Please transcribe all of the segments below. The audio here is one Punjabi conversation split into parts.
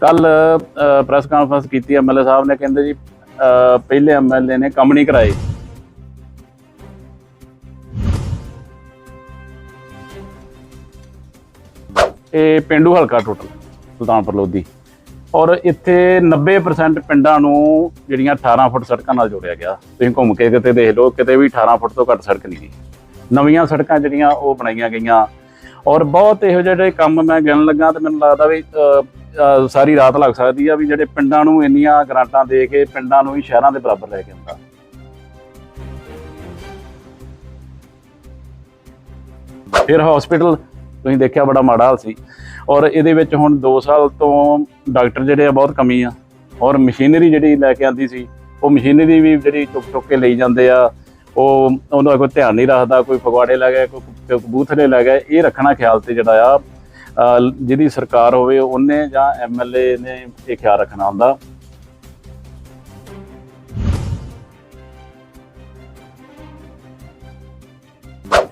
ਕੱਲ ਪ੍ਰੈਸ ਕਾਨਫਰੰਸ ਕੀਤੀ ਐਮਐਲਏ ਸਾਹਿਬ ਨੇ ਕਹਿੰਦੇ ਜੀ ਅ, ਪਹਿਲੇ ਐਮਐਲਏ ਨੇ ਕੰਮ ਨਹੀਂ ਕਰਾਏ। ਇਹ ਪਿੰਡੂ ਹਲਕਾ ਟੋਟਲ ਸੁਲਤਾਨਪੁਰ ਲੋਧੀ। ਔਰ ਇੱਥੇ 90% ਪਿੰਡਾਂ ਨੂੰ ਜਿਹੜੀਆਂ 18 ਫੁੱਟ ਸੜਕਾਂ ਨਾਲ ਜੋੜਿਆ ਗਿਆ। ਤੁਸੀਂ ਘੁੰਮ ਕੇ ਕਿਤੇ ਦੇਖ ਲਓ ਕਿਤੇ ਵੀ 18 ਫੁੱਟ ਤੋਂ ਘੱਟ ਸੜਕ ਨਹੀਂ ਗਈ। ਨਵੀਆਂ ਸੜਕਾਂ ਜਿਹੜੀਆਂ ਉਹ ਬਣਾਈਆਂ ਗਈਆਂ। ਔਰ ਬਹੁਤ ਇਹੋ ਜਿਹੇ ਕੰਮ ਮੈਂ ਗਿਣਨ ਲੱਗਾ ਤੇ ਮੈਨੂੰ ਲੱਗਦਾ ਵੀ ਸਾਰੀ ਰਾਤ ਲੱਗ ਸਕਦੀ ਆ ਵੀ ਜਿਹੜੇ ਪਿੰਡਾਂ ਨੂੰ ਇੰਨੀਆਂ ਗ੍ਰਾਂਟਾਂ ਦੇ ਕੇ ਪਿੰਡਾਂ ਨੂੰ ਹੀ ਸ਼ਹਿਰਾਂ ਦੇ ਬਰਾਬਰ ਲੈ ਕੇ ਆਉਂਦਾ। ਫਿਰ ਹਸਪੀਟਲ ਤੁਸੀਂ ਦੇਖਿਆ ਬੜਾ ਮਾੜਾ ਹਾਲ ਸੀ। ਔਰ ਇਹਦੇ ਵਿੱਚ ਹੁਣ 2 ਸਾਲ ਤੋਂ ਡਾਕਟਰ ਜਿਹੜੇ ਆ ਬਹੁਤ ਕਮੀ ਆ। ਔਰ ਮਸ਼ੀਨਰੀ ਜਿਹੜੀ ਲੈ ਕੇ ਆਂਦੀ ਸੀ, ਉਹ ਮਸ਼ੀਨਰੀ ਵੀ ਜਿਹੜੀ ਚੁੱਕ ਚੁੱਕ ਕੇ ਲਈ ਜਾਂਦੇ ਆ, ਉਹ ਉਹਨਾਂ ਕੋਈ ਧਿਆਨ ਨਹੀਂ ਰੱਖਦਾ, ਕੋਈ ਫਗਵਾੜੇ ਲੈ ਗਿਆ ਕੋਈ ਕ- ਕਬੂਥਲੇ ਲੈ ਗਿਆ ਇਹ ਰੱਖਣਾ ਖਿਆਲ ਤੇ ਜਿਹੜਾ ਆ ਜਿਹਦੀ ਸਰਕਾਰ ਹੋਵੇ ਉਹਨੇ ਜਾਂ ਐਮਐਲਏ ਨੇ ਇਹ ਖਿਆਲ ਰੱਖਣਾ ਹੁੰਦਾ।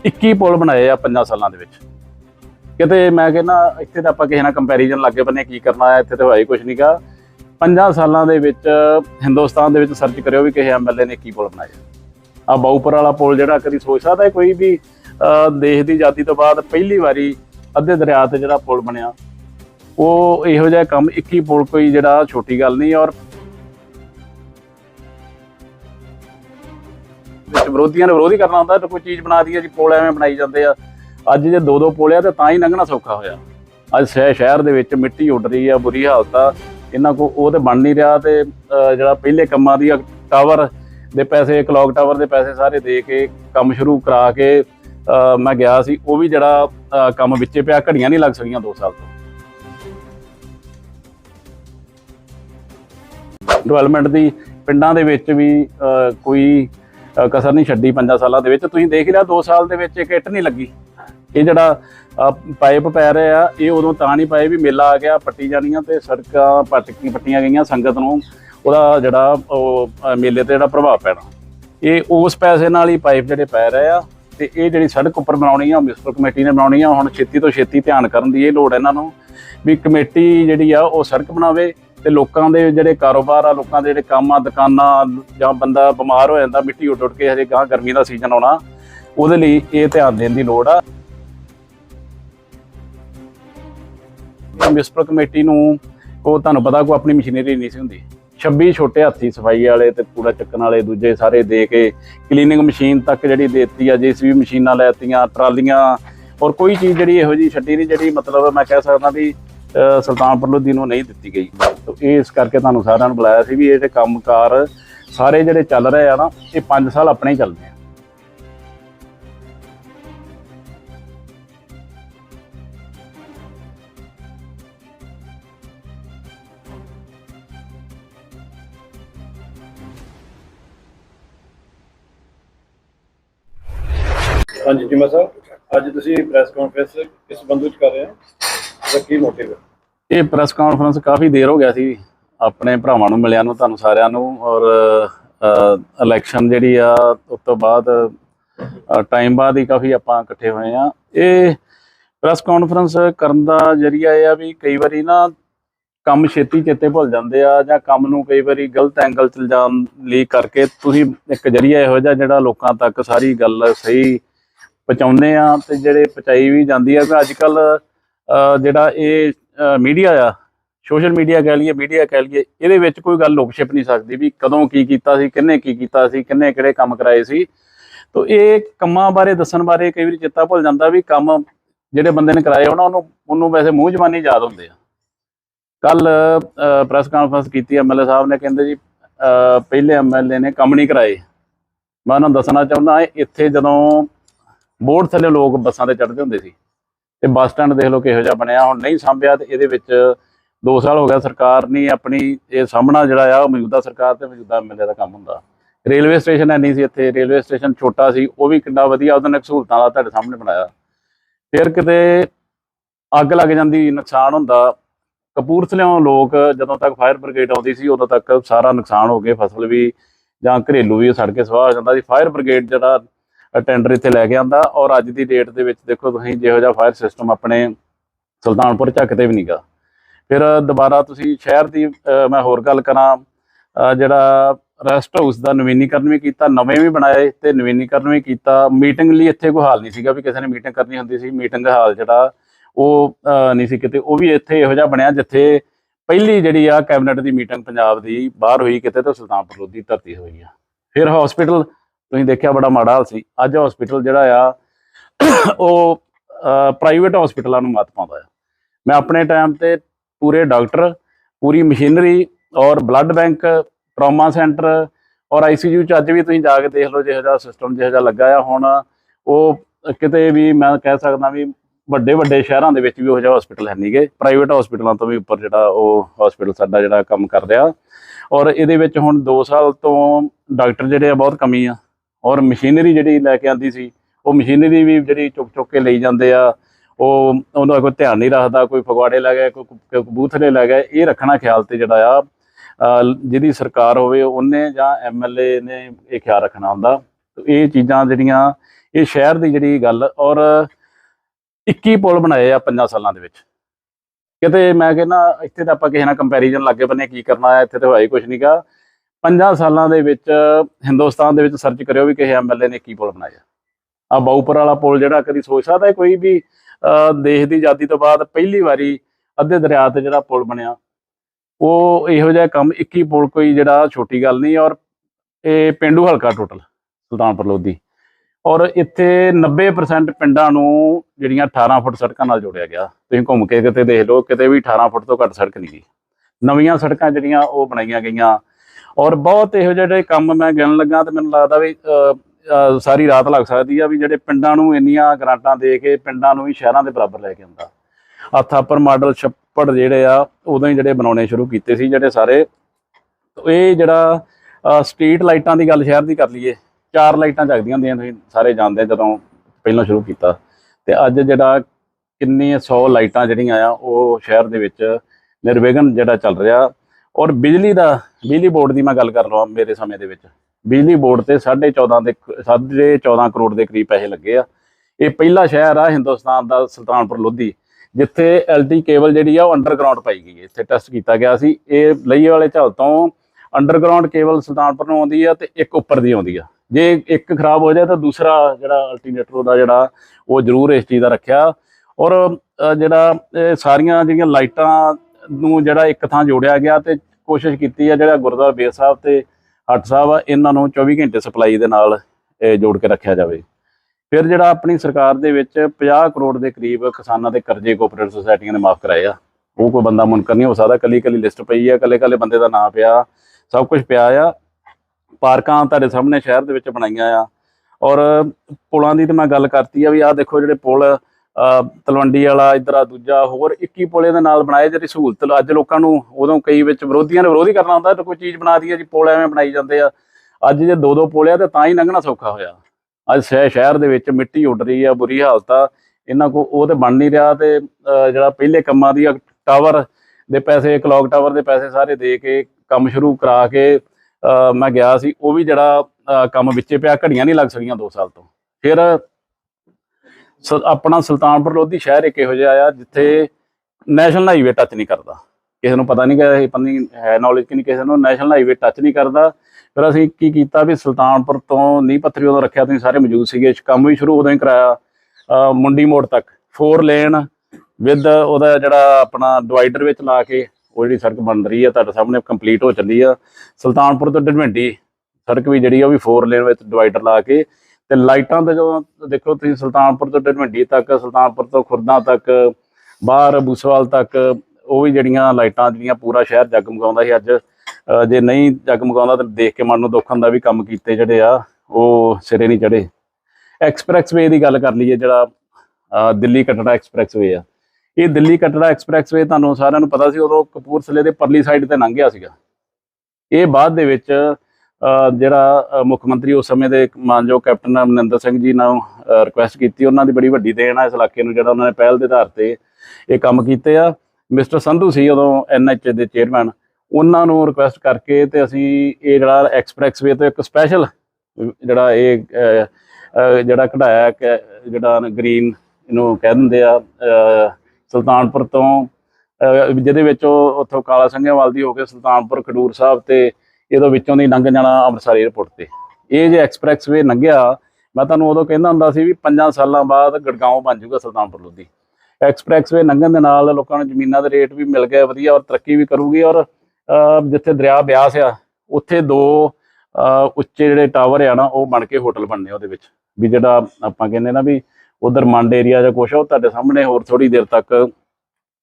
ਇੱਕੀ ਪੁਲ ਬਣਾਏ ਆ ਪੰਜਾਂ ਸਾਲਾਂ ਦੇ ਵਿੱਚ। ਕਿਤੇ ਮੈਂ ਕਹਿੰਦਾ ਇੱਥੇ ਤਾਂ ਆਪਾਂ ਕਿਸੇ ਨਾਲ ਕੰਪੈਰੀਜ਼ਨ ਲੱਗੇ ਬੰਨੇ ਕੀ ਕਰਨਾ ਹੈ ਇੱਥੇ ਤਾਂ ਹੋਇਆ ਹੀ ਕੁਝ ਨਹੀਂਗਾ ਪੰਜਾਂ ਸਾਲਾਂ ਦੇ ਵਿੱਚ ਹਿੰਦੁਸਤਾਨ ਦੇ ਵਿੱਚ ਸਰਚ ਕਰਿਓ ਵੀ ਕਿਸੇ ਐਮਐਲਏ ਨੇ ਕੀ ਪੁਲ ਬਣਾਇਆ ਆ। ਬਾਊਪਰ ਵਾਲਾ ਪੁਲ ਜਿਹੜਾ ਕਦੀ ਸੋਚ ਸਕਦਾ ਕੋਈ ਵੀ ਅਹ, ਦੇਸ਼ ਦੀ ਆਜ਼ਾਦੀ ਤੋਂ ਬਾਅਦ ਪਹਿਲੀ ਵਾਰੀ ਅੱਧੇ ਦਰਿਆ ਤੇ ਜਿਹੜਾ ਪੁਲ ਬਣਿਆ, ਉਹ ਇਹੋ ਜਿਹਾ ਕੰਮ 21 ਪੁਲ ਕੋਈ ਜਿਹੜਾ ਛੋਟੀ ਗੱਲ ਨਹੀਂ ਔਰ ਵਿਰੋਧੀਆਂ ਨੇ ਵਿਰੋਧੀ ਕਰਨਾ ਹੁੰਦਾ ਤਾਂ ਕੋਈ ਚੀਜ਼ ਬਣਾ ਦਈਏ ਜੀ, ਪੁਲ ਐਵੇਂ ਬਣਾਈ ਜਾਂਦੇ ਆ। ਅੱਜ ਜੇ ਦੋ ਦੋ ਪੁਲ ਆ ਤੇ ਤਾਂ ਹੀ ਲੰਘਣਾ ਸੌਖਾ ਹੋਇਆ। ਅੱਜ ਸ਼ਹਿ- ਸ਼ਹਿਰ ਦੇ ਵਿੱਚ ਮਿੱਟੀ ਉੱਡ ਰਹੀ ਆ, ਬੁਰੀ ਹਾਲਤ ਆ, ਇਹਨਾਂ ਕੋ ਉਹ ਤੇ ਬਣ ਨਹੀਂ ਰਿਹਾ ਤੇ ਜਿਹੜਾ ਪਹਿਲੇ ਕੰਮਾਂ ਦੀ ਟਾਵਰ ਦੇ ਪੈਸੇ, ਕਲੌਕ ਟਾਵਰ ਦੇ ਪੈਸੇ ਸਾਰੇ ਦੇ ਕੇ ਕੰਮ ਸ਼ੁਰੂ ਕਰਾ ਕੇ ਮੈਂ ਗਿਆ ਸੀ, ਉਹ ਵੀ ਜਿਹੜਾ ਕੰਮ ਵਿੱਚੇ ਪਿਆ, ਘੜੀਆਂ ਨਹੀਂ ਲੱਗ ਸਕੀਆਂ 2 ਸਾਲ ਤੋਂ। ਡਿਵੈਲਪਮੈਂਟ ਦੀ ਪਿੰਡਾਂ ਦੇ ਵਿੱਚ ਵੀ ਕੋਈ ਕਸਰ ਨਹੀਂ ਛੱਡੀ ਪੰਜਾਂ ਸਾਲਾਂ ਦੇ ਵਿੱਚ। ਤੁਸੀਂ ਦੇਖ ਹੀ ਲਿਆ 2 ਸਾਲ ਦੇ ਵਿੱਚ ਇੱਕ ਇੱਟ ਨਹੀਂ ਲੱਗੀ। ਇਹ ਜਿਹੜਾ ਪਾਈਪ ਪੈ ਰਿਹਾ ਆ ਇਹ ਉਦੋਂ ਤਾਂ ਨਹੀਂ ਪਾਏ ਵੀ ਮੇਲਾ ਆ ਗਿਆ, ਪੱਟੀ ਜਾਣੀਆਂ ਤੇ ਸੜਕਾਂ ਪੱਟ ਪੱਟੀਆਂ ਗਈਆਂ ਸੰਗਤ ਨੂੰ, ਉਹਦਾ ਜਿਹੜਾ ਉਹ ਮੇਲੇ ਤੇ ਜਿਹੜਾ ਪ੍ਰਭਾਵ ਪੈਣਾ। ਇਹ ਉਸ ਪੈਸੇ ਨਾਲ ਹੀ ਪਾਈਪ ਜਿਹੜੇ ਪੈ ਰਹੇ ਆ ਤੇ ਇਹ ਜਿਹੜੀ ਸੜਕ ਉੱਪਰ ਬਣਾਉਣੀ ਆ ਮਿਊਨਿਸਪਲ ਕਮੇਟੀ ਨੇ ਬਣਾਉਣੀ ਆ, ਹੁਣ ਛੇਤੀ ਤੋਂ ਛੇਤੀ ਧਿਆਨ ਕਰਨ ਦੀ ਇਹ ਲੋੜ ਇਹਨਾਂ ਨੂੰ ਵੀ ਕਮੇਟੀ ਜਿਹੜੀ ਆ, ਉਹ ਸੜਕ ਬਣਾਵੇ ਤੇ ਲੋਕਾਂ ਦੇ ਜਿਹੜੇ ਕਾਰੋਬਾਰ ਆ, ਲੋਕਾਂ ਦੇ ਜਿਹੜੇ ਕੰਮ ਆ, ਦੁਕਾਨਾਂ ਜਾਂ ਬੰਦਾ ਬਿਮਾਰ ਹੋ ਜਾਂਦਾ, ਮਿੱਟੀ ਉੱਡ ਉੱਡ ਕੇ ਹਜੇ ਗਾਂ ਗਰਮੀ ਦਾ ਸੀਜ਼ਨ ਆਉਣਾ, ਉਹਦੇ ਲਈ ਇਹ ਧਿਆਨ ਦੇਣ ਦੀ ਲੋੜ ਆ। ਮਿਊਨਿਸਪਲ ਕਮੇਟੀ ਨੂੰ ਉਹ ਤੁਹਾਨੂੰ ਪਤਾ ਕੋਈ ਆਪਣੀ ਮਸ਼ੀਨਰੀ ਨਹੀਂ ਸੀ ਹੁੰਦੀ। 26 ਛੋਟੇ ਹਾਥੀ ਸਫ਼ਾਈ ਵਾਲੇ ਤੇ ਕੂੜਾ ਚੱਕਣ ਵਾਲੇ ਦੂਜੇ ਸਾਰੇ ਦੇ ਕੇ ਕਲੀਨਿੰਗ ਮਸ਼ੀਨ ਤੱਕ ਜਿਹੜੀ ਦੇਤੀ ਆ ਜੀਸੀਬੀ ਮਸ਼ੀਨਾਂ ਲੈਤੀਆਂ, ਟਰਾਲੀਆਂ ਔਰ ਕੋਈ ਚੀਜ਼ ਜਿਹੜੀ ਇਹੋ ਜੀ ਛੱਡੀ ਨਹੀਂ, ਜਿਹੜੀ ਮਤਲਬ ਮੈਂ ਕਹਿ ਸਕਦਾ ਵੀ ਸੁਲਤਾਨਪੁਰ ਲੋਧੀ ਨੂੰ ਨਹੀਂ ਦਿੱਤੀ ਗਈ। ਤੋ ਇਸ ਕਰਕੇ ਤੁਹਾਨੂੰ ਸਾਰਿਆਂ ਨੂੰ ਬੁਲਾਇਆ ਸੀ ਵੀ ਇਹ ਜਿਹੜੇ ਕੰਮਕਾਰ ਸਾਰੇ ਜਿਹੜੇ ਚੱਲ ਰਹੇ ਆ ਨਾ, ਇਹ 5 ਸਾਲ ਆਪਣੇ ਹੀ ਚੱਲਦੇ ਆ। ਹਾਂਜੀ ਜੀਮਾ ਸਾਹਿਬ ਅੱਜ ਤੁਸੀਂ ਪ੍ਰੈਸ ਕਾਨਫਰੰਸ ਕਿਸ ਸੰਬੰਧ 'ਚ ਕਰ ਰਹੇ ਹੋ? ਉਹਦਾ ਕੀ ਮੋਟਿਵ ਹੈ? ਇਹ ਪ੍ਰੈਸ ਕਾਨਫਰੰਸ ਕਾਫੀ ਦੇਰ ਹੋ ਗਿਆ ਸੀ ਆਪਣੇ ਭਰਾਵਾਂ ਨੂੰ, ਮਿਲਿਆ ਨੂੰ, ਤੁਹਾਨੂੰ ਸਾਰਿਆਂ ਨੂੰ ਔਰ ਇਲੈਕਸ਼ਨ ਜਿਹੜੀ ਆ, ਉਸ ਤੋਂ ਬਾਅਦ ਟਾਈਮ ਬਾਅਦ ਹੀ ਕਾਫੀ ਆਪਾਂ ਇਕੱਠੇ ਹੋਏ ਆ ਇਹ ਪ੍ਰੈਸ ਕਾਨਫਰੰਸ ਕਰਨ ਦਾ ਜਰੀਆ ਇਹ ਆ ਵੀ ਕਈ ਵਾਰੀ ਨਾ ਕੰਮ ਛੇਤੀ ਚੇਤੇ ਭੁੱਲ ਜਾਂਦੇ ਆ ਜਾਂ ਕੰਮ ਨੂੰ ਕਈ ਵਾਰੀ ਗਲਤ ਐਂਗਲ ਚ ਲਿਜਾਣ ਲਈ ਕਰਕੇ ਤੁਸੀਂ ਇੱਕ ਜਰੀਆ ਇਹੋ ਜਿਹਾ ਜਿਹੜਾ ਲੋਕਾਂ ਤੱਕ ਸਾਰੀ ਗੱਲ ਸਹੀ ਪਹੁੰਚਾਉਂਦੇ ਆ ਤੇ ਜਿਹੜੇ ਪਹੁੰਚਾਈ ਵੀ ਜਾਂਦੀ ਆ ਕਿ ਅੱਜ ਕੱਲ ਜਿਹੜਾ ਇਹ ਮੀਡੀਆ ਆ ਸੋਸ਼ਲ ਮੀਡੀਆ ਕਹਿ ਲਈਏ ਮੀਡੀਆ ਕਹਿ ਲਈਏ ਇਹਦੇ ਵਿੱਚ ਕੋਈ ਗੱਲ ਲੁਕ ਛਿਪ ਨਹੀਂ ਸਕਦੀ ਵੀ ਕਦੋਂ ਕੀ ਕੀਤਾ ਸੀ ਕਿੰਨੇ ਕੀ ਕੀਤਾ ਸੀ ਕਿੰਨੇ ਕਿਹੜੇ ਕੰਮ ਕਰਾਏ ਸੀ। ਤੋ ਇਹ ਕੰਮਾਂ ਬਾਰੇ ਦੱਸਣ ਬਾਰੇ ਕਈ ਵਾਰੀ ਚੇਤਾ ਭੁੱਲ ਜਾਂਦਾ ਵੀ ਕੰਮ ਜਿਹੜੇ ਬੰਦੇ ਨੇ ਕਰਾਏ ਹੋਣਾ ਉਹਨੂੰ ਉਹਨੂੰ ਵੈਸੇ ਮੂੰਹ ਜ਼ਬਾਨੀ ਯਾਦ ਹੁੰਦੇ ਆ। ਕੱਲ ਪ੍ਰੈਸ ਕਾਨਫਰੰਸ ਕੀਤੀ ਐਮਐਲਏ ਸਾਹਿਬ ਨੇ ਕਹਿੰਦੇ ਜੀ ਅਹ, ਪਹਿਲੇ ਐਮਐਲਏ ਨੇ ਕੰਮ ਨਹੀਂ ਕਰਾਏ। ਮੈਂ ਉਹਨਾਂ ਨੂੰ ਦੱਸਣਾ ਚਾਹੁੰਦਾ ਇੱਥੇ ਜਦੋਂ ਬੋਰਡ ਥੱਲੇ ਲੋਕ ਬੱਸਾਂ ਤੇ ਚੜ੍ਹਦੇ ਹੁੰਦੇ ਸੀ। ਤੇ ਬੱਸ ਸਟੈਂਡ ਦੇਖ ਲਓ ਕਿਹੋ ਜਿਹਾ ਬਣਿਆ, ਹੁਣ ਨਹੀਂ ਸਾਂਭਿਆ ਤੇ ਇਹਦੇ ਵਿੱਚ 2 ਸਾਲ ਹੋ ਗਿਆ ਸਰਕਾਰ ਨੇ ਆਪਣੀ ਇਹ ਸਾਹਮਣਾ ਜਿਹੜਾ ਆ, ਉਹ ਮੌਜੂਦਾ ਸਰਕਾਰ ਤੇ ਮੌਜੂਦਾ ਐਮਐਲਏ ਦਾ ਕੰਮ ਹੁੰਦਾ। ਰੇਲਵੇ ਸਟੇਸ਼ਨ ਹੈ ਨਹੀਂ ਸੀ ਇੱਥੇ, ਰੇਲਵੇ ਸਟੇਸ਼ਨ ਛੋਟਾ ਸੀ, ਉਹ ਵੀ ਕਿੰਨਾ ਵਧੀਆ, ਉਹਦੇ ਨਾਲ ਸਹੂਲਤਾਂ ਦਾ ਤੁਹਾਡੇ ਸਾਹਮਣੇ ਬਣਾਇਆ। ਫਿਰ ਕਿਤੇ ਅੱਗ ਲੱਗ ਜਾਂਦੀ, ਨੁਕਸਾਨ ਹੁੰਦਾ, ਕਪੂਰਥਲਿਓਂ ਲੋਕ ਜਦੋਂ ਤੱਕ ਫਾਇਰ ਬ੍ਰਿਗੇਡ ਆਉਂਦੀ ਸੀ, ਉਦੋਂ ਤੱਕ ਸਾਰਾ ਨੁਕਸਾਨ ਹੋ ਕੇ ਫਸਲ ਵੀ ਜਾਂ ਘਰੇਲੂ ਵੀ ਸੜ ਕੇ ਸਵਾਹ ਹੋ ਜਾਂਦਾ ਸੀ। ਫਾਇਰ ਬ੍ਰਿਗੇਡ ਜਿਹੜਾ ਟੈਂਡਰ ਇੱਥੇ ਲੈ ਕੇ ਆਂਦਾ ਔਰ ਅੱਜ ਦੀ ਡੇਟ ਦੇ ਵਿੱਚ ਦੇਖੋ ਤੁਸੀਂ ਜਿਹੋ ਜਿਹਾ ਫਾਇਰ ਸਿਸਟਮ ਆਪਣੇ ਸੁਲਤਾਨਪੁਰ ਚੱਕ ਤੇ ਵੀ ਨਹੀਂਗਾ ਫਿਰ ਦੁਬਾਰਾ ਤੁਸੀਂ ਸ਼ਹਿਰ ਦੀ ਮੈਂ ਹੋਰ ਗੱਲ ਕਰਾਂ ਜਿਹੜਾ ਰੈਸਟ ਹਾਊਸ ਦਾ ਨਵੀਨੀਕਰਨ ਵੀ ਕੀਤਾ, ਨਵੇਂ ਵੀ ਬਣਾਏ ਤੇ ਨਵੀਨੀਕਰਨ ਵੀ ਕੀਤਾ ਮੀਟਿੰਗ ਲਈ ਇੱਥੇ ਕੋਈ ਹਾਲ ਨਹੀਂ ਸੀਗਾ ਵੀ ਕਿਸੇ ਨੇ ਮੀਟਿੰਗ ਕਰਨੀ ਹੁੰਦੀ ਸੀ ਮੀਟਿੰਗ ਹਾਲ ਜਿਹੜਾ ਉਹ ਨਹੀਂ ਸੀ ਕਿਤੇ, ਉਹ ਵੀ ਇੱਥੇ ਇਹੋ ਜਿਹਾ ਬਣਿਆ ਜਿੱਥੇ ਪਹਿਲੀ ਜਿਹੜੀ ਆ ਕੈਬਨਿਟ ਦੀ ਮੀਟਿੰਗ ਪੰਜਾਬ ਦੀ ਬਾਹਰ ਹੋਈ ਕਿਤੇ ਤਾਂ ਸੁਲਤਾਨਪੁਰ ਲੋਧੀ ਧਰਤੀ ਹੋਈ ਆ। ਫਿਰ ਹਸਪੀਟਲ ਤੁਸੀਂ ਦੇਖਿਆ ਬੜਾ ਮਾੜਾ ਹਾਲ ਸੀ। ਅੱਜ ਹਸਪੀਟਲ ਜਿਹੜਾ ਆ, ਉਹ ਪ੍ਰਾਈਵੇਟ ਹਸਪੀਟਲਾਂ ਨੂੰ ਮੱਤ ਪਾਉਂਦਾ ਆ। ਮੈਂ ਆਪਣੇ ਟਾਈਮ ਤੇ ਪੂਰੇ ਡਾਕਟਰ ਪੂਰੀ ਮਸ਼ੀਨਰੀ ਔਰ ਬਲੱਡ ਬੈਂਕ ਟਰਾਮਾ ਸੈਂਟਰ ਔਰ ਆਈਸੀਯੂ ਚ ਅੱਜ ਵੀ ਤੁਸੀਂ ਜਾ ਕੇ ਦੇਖ ਲਓ, ਜਿਹੋ ਜਿਹਾ ਸਿਸਟਮ ਜਿਹੋ ਜਿਹਾ ਲੱਗਾ ਆ। ਹੁਣ ਉਹ ਕਿਤੇ ਵੀ ਮੈਂ ਕਹਿ ਸਕਦਾ ਵੀ ਵੱਡੇ ਵੱਡੇ ਸ਼ਹਿਰਾਂ ਦੇ ਵਿੱਚ ਵੀ ਉਹ ਜਿਹਾ ਹਸਪੀਟਲ ਹੈ ਨਹੀਂਗੇ ਪ੍ਰਾਈਵੇਟ ਹਸਪੀਟਲਾਂ ਤੋਂ ਵੀ ਉੱਪਰ ਜਿਹੜਾ ਉਹ ਹਸਪੀਟਲ ਸਾਡਾ ਜਿਹੜਾ ਕੰਮ ਕਰ ਰਿਹਾ। ਔਰ ਇਹਦੇ ਵਿੱਚ ਹੁਣ 2 ਸਾਲ ਤੋਂ ਡਾਕਟਰ ਜਿਹੜੇ ਆ ਬਹੁਤ ਕਮੀ ਆ। ਔਰ ਮਸ਼ੀਨਰੀ ਜਿਹੜੀ ਲੈ ਕੇ ਆਂਦੀ ਸੀ, ਉਹ ਮਸ਼ੀਨਰੀ ਵੀ ਜਿਹੜੀ ਚੁੱਕ ਚੁੱਕ ਕੇ ਲਈ ਜਾਂਦੇ ਆ, ਉਹ ਉਹਨਾਂ ਕੋਈ ਧਿਆਨ ਨਹੀਂ ਰੱਖਦਾ, ਕੋਈ ਫਗਵਾੜੇ ਲੈ ਗਿਆ ਕੋਈ ਕਬੂਥਲੇ ਲੈ ਗਿਆ ਇਹ ਰੱਖਣਾ ਖਿਆਲ ਤੇ ਜਿਹੜਾ ਆ ਜਿਹਦੀ ਸਰਕਾਰ ਹੋਵੇ, ਉਹਨੇ ਜਾਂ ਐਮਐਲਏ ਨੇ ਇਹ ਖਿਆਲ ਰੱਖਣਾ ਹੁੰਦਾ। ਇਹ ਚੀਜ਼ਾਂ ਜਿਹੜੀਆਂ, ਇਹ ਸ਼ਹਿਰ ਦੀ ਜਿਹੜੀ ਗੱਲ ਔਰ 21 ਪੁਲ ਬਣਾਏ ਆ ਪੰਜਾਂ ਸਾਲਾਂ ਦੇ ਵਿੱਚ। ਕਿਤੇ ਮੈਂ ਕਹਿੰਦਾ, ਇੱਥੇ ਤਾਂ ਆਪਾਂ ਕਿਸੇ ਨਾਲ ਕੰਪੈਰੀਜ਼ਨ ਲੱਗੇ ਬੰਨੇ ਕੀ ਕਰਨਾ ਹੈ ਇੱਥੇ ਤਾਂ ਹੋਇਆ ਹੀ ਕੁਝ ਨਹੀਂਗਾ ਪੰਜਾਂ ਸਾਲਾਂ ਦੇ ਵਿੱਚ ਹਿੰਦੁਸਤਾਨ ਦੇ ਵਿੱਚ ਸਰਚ ਕਰਿਓ ਵੀ ਕਿਸੇ ਐਮਐਲਏ ਨੇ ਕੀ ਪੁਲ ਬਣਾਇਆ। ਆ ਬਾਊਪਰ ਵਾਲਾ ਪੁਲ ਜਿਹੜਾ ਕਦੀ ਸੋਚ ਸਕਦਾ ਕੋਈ ਵੀ ਦੇਸ਼ ਦੀ ਆਜ਼ਾਦੀ ਤੋਂ ਬਾਅਦ ਪਹਿਲੀ ਵਾਰੀ ਅੱਧੇ ਦਰਿਆ ਤੇ ਜਿਹੜਾ ਪੁਲ ਬਣਿਆ। ਉਹ ਇਹੋ ਜਿਹਾ ਕੰਮ 21 ਪੁਲ ਕੋਈ ਜਿਹੜਾ ਛੋਟੀ ਗੱਲ ਨਹੀਂ ਔਰ ਇਹ ਪਿੰਡੂ ਹਲਕਾ ਟੋਟਲ ਸੁਲਤਾਨਪੁਰ ਲੋਧੀ। ਔਰ ਇੱਥੇ 90% ਪਿੰਡਾਂ ਨੂੰ ਜਿਹੜੀਆਂ 18 ਫੁੱਟ ਸੜਕਾਂ ਨਾਲ ਜੋੜਿਆ ਗਿਆ। ਤੁਸੀਂ ਘੁੰਮ ਕੇ ਕਿਤੇ ਦੇਖ ਲਓ, ਕਿਤੇ ਵੀ 18 ਫੁੱਟ ਤੋਂ ਘੱਟ ਸੜਕ ਨਹੀਂ ਗਈ। ਨਵੀਆਂ ਸੜਕਾਂ ਜਿਹੜੀਆਂ ਉਹ ਬਣਾਈਆਂ ਗਈਆਂ। ਔਰ ਬਹੁਤ ਇਹੋ ਜਿਹੇ ਕੰਮ ਮੈਂ ਗਿਣਨ ਲੱਗਾ ਤੇ ਮੈਨੂੰ ਲੱਗਦਾ ਵੀ ਸਾਰੀ ਰਾਤ ਲੱਗ ਸਕਦੀ ਆ ਵੀ ਜਿਹੜੇ ਪਿੰਡਾਂ ਨੂੰ ਇੰਨੀਆਂ ਗ੍ਰਾਂਟਾਂ ਦੇ ਕੇ ਪਿੰਡਾਂ ਨੂੰ ਵੀ ਸ਼ਹਿਰਾਂ ਦੇ ਬਰਾਬਰ ਲੈ ਕੇ ਆਉਂਦਾ। ਹੱਥਾਪਰ ਮਾਡਲ ਛੱਪੜ ਜਿਹੜੇ ਆ, ਉਦੋਂ ਹੀ ਜਿਹੜੇ ਬਣਾਉਣੇ ਸ਼ੁਰੂ ਕੀਤੇ ਸੀ ਜਿਹੜੇ ਸਾਰੇ। ਇਹ ਜਿਹੜਾ ਸਟਰੀਟ ਲਾਈਟਾਂ ਦੀ ਗੱਲ ਸ਼ਹਿਰ ਦੀ ਕਰ ਲਈਏ, ਚਾਰ ਲਾਈਟਾਂ ਜਗਦੀਆਂ ਹੁੰਦੀਆਂ ਤੁਸੀਂ ਸਾਰੇ ਜਾਣਦੇ ਜਦੋਂ ਪਹਿਲਾਂ ਸ਼ੁਰੂ ਕੀਤਾ। ਤੇ ਅੱਜ ਜਿਹੜਾ ਕਿੰਨੇ 100 ਲਾਈਟਾਂ ਜਿਹੜੀਆਂ ਆ, ਉਹ ਸ਼ਹਿਰ ਦੇ ਵਿੱਚ ਨਿਰਵਿਘਨ ਜਿਹੜਾ ਚੱਲ ਰਿਹਾ। ਔਰ ਬਿਜਲੀ ਦਾ, ਬਿਜਲੀ ਬੋਰਡ ਦੀ ਮੈਂ ਗੱਲ ਕਰ ਲਵਾਂ ਮੇਰੇ ਸਮੇਂ ਦੇ ਵਿੱਚ। ਬਿਜਲੀ ਬੋਰਡ ਤੇ 14.5 ਦੇ 14.5 ਕਰੋੜ ਦੇ ਕਰੀਬ ਪੈਸੇ ਲੱਗੇ ਆ। ਇਹ ਪਹਿਲਾ ਸ਼ਹਿਰ ਆ ਹਿੰਦੁਸਤਾਨ ਦਾ ਸੁਲਤਾਨਪੁਰ ਲੋਧੀ, ਜਿੱਥੇ ਐਲਟੀ ਕੇਬਲ ਜਿਹੜੀ ਆ ਉਹ ਅੰਡਰਗਰਾਉਂਡ ਪਾਈ ਗਈ ਹੈ। ਇੱਥੇ ਟੈਸਟ ਕੀਤਾ ਗਿਆ ਸੀ। ਇਹ ਲਈਏ ਵਾਲੇ ਝਲ ਤੋਂ ਅੰਡਰਗਰਾਉਂਡ ਕੇਬਲ ਸੁਲਤਾਨਪੁਰ ਨੂੰ ਆਉਂਦੀ ਆ ਤੇ ਇੱਕ ਉੱਪਰ ਦੀ ਆਉਂਦੀ ਆ। ਜੇ ਇੱਕ ਖਰਾਬ ਹੋ ਜਾਏ ਤਾਂ ਦੂਸਰਾ ਜਿਹੜਾ ਅਲਟਰਨੇਟਰ ਉਹਦਾ ਜਿਹੜਾ ਉਹ ਜ਼ਰੂਰ ਇਸ ਚੀਜ਼ ਦਾ ਰੱਖਿਆ। ਔਰ ਜਿਹੜਾ, ਇਹ ਸਾਰੀਆਂ ਜਿਹੜੀਆਂ ਲਾਈਟਾਂ ਨੂੰ ਜਿਹੜਾ ਇੱਕ ਥਾਂ ਜੋੜਿਆ ਗਿਆ ਤੇ ਕੋਸ਼ਿਸ਼ ਕੀਤੀ ਆ ਜਿਹੜਾ ਗੁਰਦੁਆਰਾ ਬੇਰ ਸਾਹਿਬ ਤੇ ਹੱਟ ਸਾਹਿਬ ਆ, ਇਹਨਾਂ ਨੂੰ 24 ਘੰਟੇ ਸਪਲਾਈ ਦੇ ਨਾਲ, ਇਹ ਜੋੜ ਕੇ ਰੱਖਿਆ ਜਾਵੇ। ਫਿਰ ਜਿਹੜਾ ਆਪਣੀ ਸਰਕਾਰ ਦੇ ਵਿੱਚ 50 ਕਰੋੜ ਦੇ ਕਰੀਬ ਕਿਸਾਨਾਂ ਦੇ ਕਰਜ਼ੇ ਕੋਆਪਰੇਟਿਵ ਸੁਸਾਇਟੀਆਂ ਨੇ ਮਾਫ ਕਰਾਏ ਆ। ਉਹ ਕੋਈ ਬੰਦਾ ਮੁਨਕਰ ਨਹੀਂ ਹੋ ਸਕਦਾ ਕੱਲੀ ਕੱਲੀ ਲਿਸਟ ਪਈ ਆ ਕੱਲੇ ਕੱਲੇ ਬੰਦੇ ਦਾ ਨਾਂ ਪਿਆ, ਸਭ ਕੁਝ ਪਿਆ ਆ। ਪਾਰਕਾਂ ਤੁਹਾਡੇ ਸਾਹਮਣੇ ਸ਼ਹਿਰ ਦੇ ਵਿੱਚ ਬਣਾਈਆਂ ਆ। ਔਰ ਪੁਲਾਂ ਦੀ ਤੇ ਮੈਂ ਗੱਲ ਕਰਤੀ ਆ ਵੀ ਆਹ ਦੇਖੋ ਜਿਹੜੇ ਪੁਲ ਤਲਵੰਡੀ ਵਾਲਾ, ਇਧਰ ਆ ਦੂਜਾ, ਹੋਰ 21 ਪੁਲੇ ਦੇ ਨਾਲ ਬਣਾਏ ਜਿਹੜੀ ਸਹੂਲਤ ਅੱਜ ਲੋਕਾਂ ਨੂੰ ਉਦੋਂ ਕਈ ਵਿੱਚ ਵਿਰੋਧੀਆਂ ਨੇ ਵਿਰੋਧੀ ਕਰਨਾ ਹੁੰਦਾ, ਤਾਂ ਕੋਈ ਚੀਜ਼ ਬਣਾ ਦਈਏ, ਜੀ ਪੁਲ ਐਵੇਂ ਬਣਾਈ ਜਾਂਦੇ ਆ। ਅੱਜ ਜੇ ਦੋ ਦੋ ਪੁਲ ਆ ਤੇ ਤਾਂ ਹੀ ਲੰਘਣਾ ਸੌਖਾ ਹੋਇਆ। ਅੱਜ ਸ਼ਹਿ- ਸ਼ਹਿਰ ਦੇ ਵਿੱਚ ਮਿੱਟੀ ਉੱਡ ਰਹੀ ਆ, ਬੁਰੀ ਹਾਲਤ ਆ, ਇਹਨਾਂ ਕੋ ਉਹ ਤੇ ਬਣ ਨਹੀਂ ਰਿਹਾ ਤੇ ਜਿਹੜਾ ਪਹਿਲੇ ਕੰਮਾਂ ਦੀ ਟਾਵਰ ਦੇ ਪੈਸੇ, ਕਲੌਕ ਟਾਵਰ ਦੇ ਪੈਸੇ ਸਾਰੇ ਦੇ ਕੇ ਕੰਮ ਸ਼ੁਰੂ ਕਰਾ ਕੇ ਮੈਂ ਗਿਆ ਸੀ, ਉਹ ਵੀ ਜਿਹੜਾ ਕੰਮ ਵਿੱਚੇ ਪਿਆ, ਘੜੀਆਂ ਨਹੀਂ ਲੱਗ ਸਕੀਆਂ 2 ਸਾਲ ਤੋਂ। ਫਿਰ ਆਪਣਾ ਸੁਲਤਾਨਪੁਰ ਲੋਧੀ ਸ਼ਹਿਰ ਇੱਕ ਇਹੋ ਜਿਹਾ ਆ ਜਿੱਥੇ ਨੈਸ਼ਨਲ ਹਾਈਵੇ ਟੱਚ ਨਹੀਂ ਕਰਦਾ। ਕਿਸੇ ਨੂੰ ਪਤਾ ਨਹੀਂ ਕਿ ਇਹ ਪੰਨੀ ਹੈ ਨੌਲੇਜ ਕਿ ਨਹੀਂ, ਕਿਸੇ ਨੂੰ ਨੈਸ਼ਨਲ ਹਾਈਵੇ ਟੱਚ ਨਹੀਂ ਕਰਦਾ। ਫਿਰ ਅਸੀਂ ਕੀ ਕੀਤਾ ਵੀ ਸੁਲਤਾਨਪੁਰ ਤੋਂ ਨੀਂਹ ਪੱਥਰੀ ਉਦੋਂ ਰੱਖਿਆ ਤੁਸੀਂ ਸਾਰੇ ਮੌਜੂਦ ਸੀਗੇ। ਕੰਮ ਵੀ ਸ਼ੁਰੂ ਉਦੋਂ ਹੀ ਕਰਾਇਆ ਮੁੰਡੀ ਮੋੜ ਤੱਕ। ਫੋਰ ਲੇਨ ਵਿਦ ਉਹਦਾ ਜਿਹੜਾ ਆਪਣਾ ਡਿਵਾਈਡਰ ਵਿੱਚ ਲਾ ਕੇ ਉਹ ਜਿਹੜੀ ਸੜਕ ਬਣ ਰਹੀ ਆ, ਤੁਹਾਡੇ ਸਾਹਮਣੇ ਕੰਪਲੀਟ ਹੋ ਚੱਲੀ ਆ। ਸੁਲਤਾਨਪੁਰ ਤੋਂ ਡਡਵੰਡੀ ਸੜਕ ਵੀ ਜਿਹੜੀ ਆ ਉਹ ਵੀ ਫੋਰ ਲੇਨ ਵਿੱਚ ਡਿਵਾਈਡਰ ਲਾ ਕੇ ਤੇ ਲਾਈਟਾਂ ਦਾ ਜਦੋਂ ਦੇਖੋ ਤੁਸੀਂ ਸੁਲਤਾਨਪੁਰ ਤੋਂ ਡਡਵੰਡੀ ਤੱਕ, ਸੁਲਤਾਨਪੁਰ ਤੋਂ ਖੁਰਦਾਂ ਤੱਕ, ਬਾਹਰ ਬੂਸਵਾਲ ਤੱਕ, ਉਹ ਵੀ ਜਿਹੜੀਆਂ ਲਾਈਟਾਂ ਜਿਹੜੀਆਂ ਪੂਰਾ ਸ਼ਹਿਰ ਜਗਮਗਾਉਂਦਾ ਸੀ। ਅੱਜ ਜੇ ਨਹੀਂ ਜਗਮਗਾਉਂਦਾ ਤਾਂ ਦੇਖ ਕੇ ਮਨ ਨੂੰ ਦੁੱਖ ਹੁੰਦਾ ਵੀ ਕੰਮ ਕੀਤੇ ਜਿਹੜੇ ਆ, ਉਹ ਸਿਰੇ ਨਹੀਂ ਚੜੇ ਐਕਸਪ੍ਰੈਸਵੇ ਦੀ ਗੱਲ ਕਰ ਲਈਏ ਜਿਹੜਾ ਦਿੱਲੀ ਕਟੜਾ ਐਕਸਪ੍ਰੈਸਵੇ ਆ। ਇਹ ਦਿੱਲੀ ਕਟੜਾ ਐਕਸਪ੍ਰੈਸਵੇ ਤੁਹਾਨੂੰ ਸਾਰਿਆਂ ਨੂੰ ਪਤਾ ਸੀ, ਉਦੋਂ ਕਪੂਰਥਲੇ ਦੇ ਪਰਲੀ ਸਾਈਡ ਤੇ ਲੰਘ ਗਿਆ ਸੀਗਾ। ਇਹ ਬਾਅਦ ਦੇ ਵਿੱਚ ਜਿਹੜਾ ਮੁੱਖ ਮੰਤਰੀ ਉਸ ਸਮੇਂ ਦੇ ਮਾਨਯੋਗ ਕੈਪਟਨ ਅਮਰਿੰਦਰ ਸਿੰਘ ਜੀ ਨਾਲ ਰਿਕੁਐਸਟ ਕੀਤੀ, ਉਹਨਾਂ ਦੀ ਬੜੀ ਵੱਡੀ ਦੇਣ ਆ ਇਸ ਇਲਾਕੇ ਨੂੰ, ਜਿਹੜਾ ਉਹਨਾਂ ਨੇ ਪਹਿਲ ਦੇ ਆਧਾਰ ਤੇ ਇਹ ਕੰਮ ਕੀਤੇ ਆ। ਮਿਸਟਰ ਸੰਧੂ ਸੀ ਉਦੋਂ ਐਨਐਚ ਦੇ ਚੇਅਰਮੈਨ ਉਹਨਾਂ ਨੂੰ ਰਿਕੁਐਸਟ ਕਰਕੇ ਤੇ ਅਸੀਂ ਇਹ ਜਿਹੜਾ ਐਕਸਪ੍ਰੈਸਵੇ ਤੋਂ ਇੱਕ ਸਪੈਸ਼ਲ ਜਿਹੜਾ ਇਹ ਜਿਹੜਾ ਕਢਾਇਆ ਕਿ ਜਿਹੜਾ ਗ੍ਰੀਨ ਇਹਨੂੰ ਕਹਿ ਦਿੰਦੇ ਆ ਸੁਲਤਾਨਪੁਰ ਤੋਂ ਜਿਹਦੇ ਵਿੱਚ ਉਹ ਉੱਥੋਂ ਕਾਲਾ ਸੰਘਿਆਵਾਲ ਦੀ ਹੋ ਕੇ ਸੁਲਤਾਨਪੁਰ ਖਡੂਰ ਸਾਹਿਬ ਤੇ ਇਹਦੇ ਵਿੱਚੋਂ ਦੀ ਲੰਘ ਜਾਣਾ ਅੰਮ੍ਰਿਤਸਰ ਏਅਰਪੋਰਟ ਤੇ। ਇਹ ਜੇ ਐਕਸਪ੍ਰੈਸਵੇ ਲੰਘਿਆ, ਮੈਂ ਤੁਹਾਨੂੰ ਉਦੋਂ ਕਹਿੰਦਾ ਹੁੰਦਾ ਸੀ ਵੀ 5 ਸਾਲਾਂ ਬਾਅਦ ਗੜਗਾਉਂ ਬਣ ਜਾਊਗਾ ਸੁਲਤਾਨਪੁਰ ਲੋਧੀ। ਐਕਸਪ੍ਰੈਸਵੇ ਲੰਘਣ ਦੇ ਨਾਲ ਲੋਕਾਂ ਨੂੰ ਜ਼ਮੀਨਾਂ ਦੇ ਰੇਟ ਵੀ ਮਿਲ ਗਏ ਵਧੀਆ ਔਰ ਤਰੱਕੀ ਵੀ ਕਰੂਗੀ ਔਰ ਜਿੱਥੇ ਦਰਿਆ ਬਿਆਸ ਆ, ਉੱਥੇ ਦੋ ਉੱਚੇ ਜਿਹੜੇ ਟਾਵਰ ਆ ਨਾ, ਉਹ ਬਣ ਕੇ ਹੋਟਲ ਬਣਨੇ ਉਹਦੇ ਵਿੱਚ। ਵੀ ਜਿਹੜਾ ਆਪਾਂ ਕਹਿੰਦੇ ਨਾ ਵੀ ਉਧਰ ਮੰਡ ਏਰੀਆ ਜਾਂ ਕੁਛ ਉਹ ਤੁਹਾਡੇ ਸਾਹਮਣੇ ਹੋਰ ਥੋੜੀ ਦੇਰ ਤੱਕ